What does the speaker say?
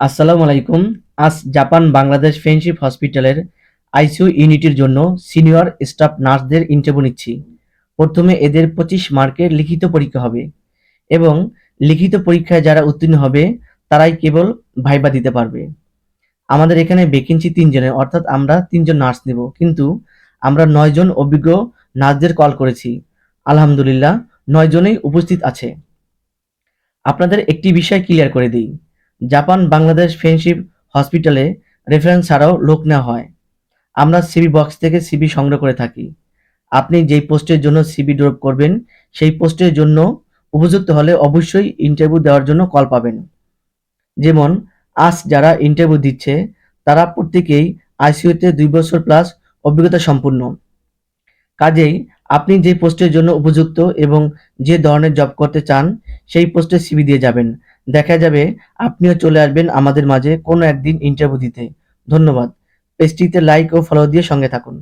আসসালামু আলাইকুম। আজ জাপান বাংলাদেশ ফ্রেন্ডশিপ হসপিটালের আইসিইউ ইউনিটের জন্য সিনিয়র স্টাফ নার্সদের ইন্টারভিউ নিচ্ছি। প্রথমে এদের পঁচিশ মার্কের লিখিত পরীক্ষা হবে এবং লিখিত পরীক্ষায় যারা উত্তীর্ণ হবে, তারাই কেবল ভাইবা দিতে পারবে। আমাদের এখানে ভ্যাকেন্সি তিনজনের, অর্থাৎ আমরা তিনজন নার্স নেব। কিন্তু আমরা নয়জন অভিজ্ঞ নার্সদের কল করেছি। আলহামদুলিল্লাহ, নয়জনেই উপস্থিত আছে। আপনাদের একটি বিষয় ক্লিয়ার করে দিই। জাপান বাংলাদেশ ফ্রেন্ডশিপ হসপিটালে রেফারেন্স ছাড়াও লোক নেওয়া হয়। আমরা সিবি বক্স থেকে সিবি সংগ্রহ করে থাকি। আপনি যেই পোস্টের জন্য সিবি ড্রপ করবেন, সেই পোস্টের জন্য উপযুক্ত হলে অবশ্যই ইন্টারভিউ দেওয়ার জন্য কল পাবেন। যেমন, আজ যারা ইন্টারভিউ দিচ্ছে, তারা প্রত্যেকেই আইসিইউতে দুই বছর প্লাস অভিজ্ঞতা সম্পূর্ণ কাজেই আপনি যে পোস্টের জন্য উপযুক্ত এবং যে ধরনের জব করতে চান, সেই পোস্টে সিবি দিয়ে যাবেন। দেখা যাবে, আপনিও চলে আসবেন আমাদের মাঝে কোনো একদিন ইন্টারভিউ দিতে। ধন্যবাদ। পেজটিতে লাইক ও ফলো দিয়ে সঙ্গে থাকুন।